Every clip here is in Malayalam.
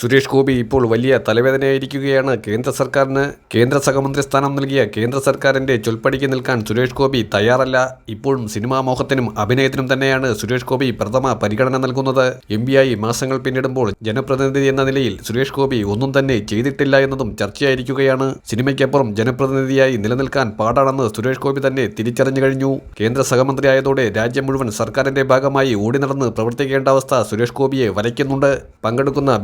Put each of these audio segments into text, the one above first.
സുരേഷ് ഗോപി ഇപ്പോൾ വലിയ തലവേദനയായിരിക്കുകയാണ്. കേന്ദ്ര സർക്കാരിന് കേന്ദ്ര സഹമന്ത്രി സ്ഥാനം നൽകിയ കേന്ദ്ര സർക്കാരിന്റെ ചൊൽപ്പടിക്ക് നിൽക്കാൻ സുരേഷ് ഗോപി തയ്യാറല്ല. ഇപ്പോഴും സിനിമാ മോഹത്തിനും അഭിനയത്തിനും തന്നെയാണ് സുരേഷ് ഗോപി പ്രഥമ പരിഗണന നൽകുന്നത്. എം പിയായി മാസങ്ങൾ പിന്നിടുമ്പോൾ ജനപ്രതിനിധി എന്ന നിലയിൽ സുരേഷ് ഗോപി ഒന്നും തന്നെ ചെയ്തിട്ടില്ല എന്നതും ചർച്ചയായിരിക്കുകയാണ്. സിനിമയ്ക്കപ്പുറം ജനപ്രതിനിധിയായി നിലനിൽക്കാൻ പാടാണെന്ന് സുരേഷ് ഗോപി തന്നെ തിരിച്ചറിഞ്ഞു കഴിഞ്ഞു. കേന്ദ്ര സഹമന്ത്രിയായതോടെ രാജ്യം മുഴുവൻ സർക്കാരിന്റെ ഭാഗമായി ഓടി നടന്ന് പ്രവർത്തിക്കേണ്ട അവസ്ഥ സുരേഷ് ഗോപിയെ വരയ്ക്കുന്നുണ്ട്. പങ്കെടുക്കുന്ന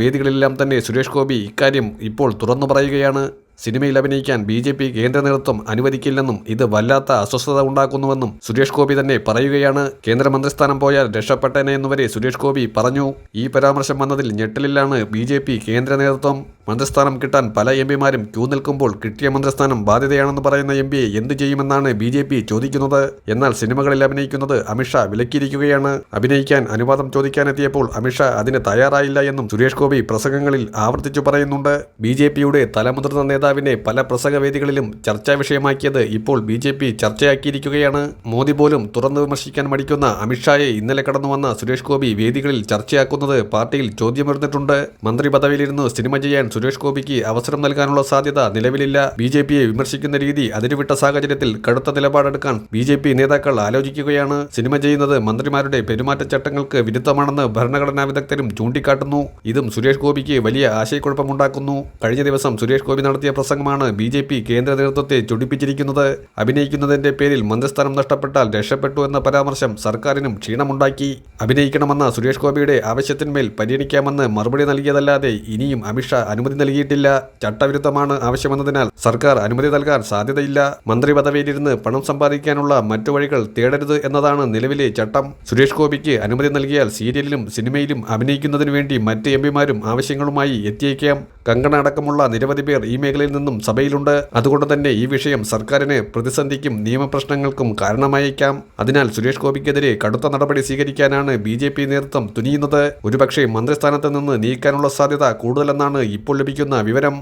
വേദികളിലെല്ലാം തന്നെ സുരേഷ് ഗോപി ഇക്കാര്യം ഇപ്പോൾ തുറന്നു പറയുകയാണ്. സിനിമയിൽ അഭിനയിക്കാൻ ബി ജെ പി കേന്ദ്ര നേതൃത്വം അനുവദിക്കില്ലെന്നും ഇത് വല്ലാത്ത അസ്വസ്ഥത ഉണ്ടാക്കുന്നുവെന്നും സുരേഷ് ഗോപി തന്നെ പറയുകയാണ്. കേന്ദ്രമന്ത്രിസ്ഥാനം പോയാൽ രക്ഷപ്പെട്ടേനെ എന്നുവരെ സുരേഷ് ഗോപി പറഞ്ഞു. ഈ പരാമർശം വന്നതിൽ ഞെട്ടലിലാണ് ബി ജെ പി കേന്ദ്ര നേതൃത്വം. മന്ത്രിസ്ഥാനം കിട്ടാൻ പല എം പിമാരും ക്യൂ നിൽക്കുമ്പോൾ കിട്ടിയ മന്ത്രിസ്ഥാനം ബാധ്യതയാണെന്ന് പറയുന്ന എം പിയെ എന്ത് ചെയ്യുമെന്നാണ് ബി ജെ പി ചോദിക്കുന്നത്. എന്നാൽ സിനിമകളിൽ അഭിനയിക്കുന്നത് അമിത്ഷാ വിലക്കിയിരിക്കുകയാണ്. അഭിനയിക്കാൻ അനുവാദം ചോദിക്കാനെത്തിയപ്പോൾ അമിത്ഷാ അതിന് തയ്യാറായില്ല എന്നും സുരേഷ് ഗോപി പ്രസംഗങ്ങളിൽ ആവർത്തിച്ചു പറയുന്നുണ്ട്. ബി ജെ പിയുടെ തലമുതിർന്ന നേതാവിനെ പല പ്രസംഗവേദികളിലും ചർച്ചാ വിഷയമാക്കിയത് ഇപ്പോൾ ബി ജെ പി ചർച്ചയാക്കിയിരിക്കുകയാണ്. മോദി പോലും തുറന്നു വിമർശിക്കാൻ മടിക്കുന്ന അമിത്ഷായെ ഇന്നലെ കടന്നു വന്ന സുരേഷ് ഗോപി വേദികളിൽ ചർച്ചയാക്കുന്നത് പാർട്ടിയിൽ ചോദ്യമുയർന്നിട്ടുണ്ട്. മന്ത്രി പദവിയിലിരുന്ന് സിനിമ ചെയ്യാൻ സുരേഷ് ഗോപിക്ക് അവസരം നൽകാനുള്ള സാധ്യത നിലവിലില്ല. ബി ജെ പിയെ വിമർശിക്കുന്ന രീതി അതിരുവിട്ട സാഹചര്യത്തിൽ കടുത്ത നിലപാടെടുക്കാൻ ബി ജെ പി നേതാക്കൾ ആലോചിക്കുകയാണ്. സിനിമ ചെയ്യുന്നത് മന്ത്രിമാരുടെ പെരുമാറ്റച്ചട്ടങ്ങൾക്ക് വിരുദ്ധമാണെന്ന് ഭരണഘടനാ വിദഗ്ധരും ചൂണ്ടിക്കാട്ടുന്നു. ഇതും സുരേഷ് ഗോപിക്ക് വലിയ ആശയക്കുഴപ്പമുണ്ടാക്കുന്നു. കഴിഞ്ഞ ദിവസം സുരേഷ് ഗോപി നടത്തിയ പ്രസംഗമാണ് ബി ജെ പി കേന്ദ്ര നേതൃത്വത്തെ ചൊടിപ്പിച്ചിരിക്കുന്നത്. അഭിനയിക്കുന്നതിന്റെ പേരിൽ മന്ത്രിസ്ഥാനം നഷ്ടപ്പെട്ടാൽ രക്ഷപ്പെട്ടു എന്ന പരാമർശം സർക്കാരിനും ക്ഷീണമുണ്ടാക്കി. അഭിനയിക്കണമെന്ന സുരേഷ് ഗോപിയുടെ ആവശ്യത്തിന്മേൽ പരിഗണിക്കാമെന്ന് മറുപടി നൽകിയതല്ലാതെ ഇനിയും അമിത്ഷാ അനുമതി നൽകിയിട്ടില്ല. ചട്ടവിരുദ്ധമാണ് ആവശ്യമെന്നതിനാൽ സർക്കാർ അനുമതി നൽകാൻ സാധ്യതയില്ല. മന്ത്രി പദവിയിലിരുന്ന് പണം സമ്പാദിക്കാനുള്ള മറ്റു വഴികൾ തേടരുത് എന്നതാണ് നിലവിലെ ചട്ടം. സുരേഷ് ഗോപിക്ക് അനുമതി നൽകിയാൽ സീരിയലിലും സിനിമയിലും അഭിനയിക്കുന്നതിനു വേണ്ടി മറ്റ് എം ആവശ്യങ്ങളുമായി എത്തിയേക്കാം. കങ്കണ അടക്കമുള്ള നിരവധി പേർ ഈ മേഖലയിൽ നിന്നും സഭയിലുണ്ട്. അതുകൊണ്ട് തന്നെ ഈ വിഷയം സർക്കാരിന് പ്രതിസന്ധിക്കും നിയമപ്രശ്നങ്ങൾക്കും കാരണമായേക്കാം. അതിനാൽ സുരേഷ് ഗോപിക്കെതിരെ കടുത്ത നടപടി സ്വീകരിക്കാനാണ് ബി ജെ പി നേതൃത്വം തുനിയുന്നത്. ഒരുപക്ഷെ മന്ത്രിസ്ഥാനത്ത് നിന്ന് നീക്കാനുള്ള സാധ്യത കൂടുതലെന്നാണ് ഇപ്പോൾ ലഭിക്കുന്ന വിവരം.